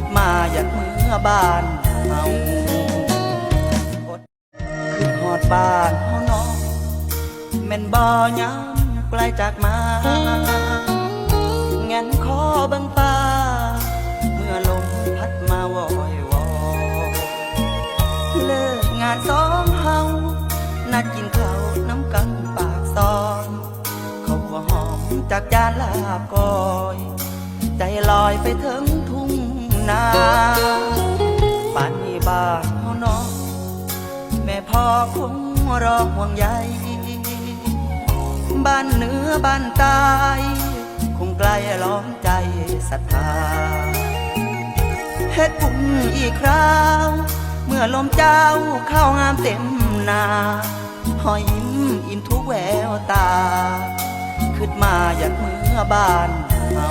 ขึ้นมาอยากเมื่อบ้านเฮาขึ้นฮอดบ้านเฮาเนาะแม่นบ่ยามไกลจากมาแงนคอเบังฟ้าเมื่อลมพัดมาวอยวอเลิกงานสองเฮานัดกินข้าวน้ำกันปากซอยเขาหัวหอมจากจานลาบก้อย ใจลอยไปถึง ม่พ่อคงรอห่วงใยบ้านเหนือบ้านใต้คงไกลล้อมใจศรัทธาเฮ็ดบุญอีกคราว เมื่อลมเจ้าเข้างามเต็มนาหอยยิ้มอิ่มทุกแววตา ขึ้นมาอยากเมื่อบ้านเฮา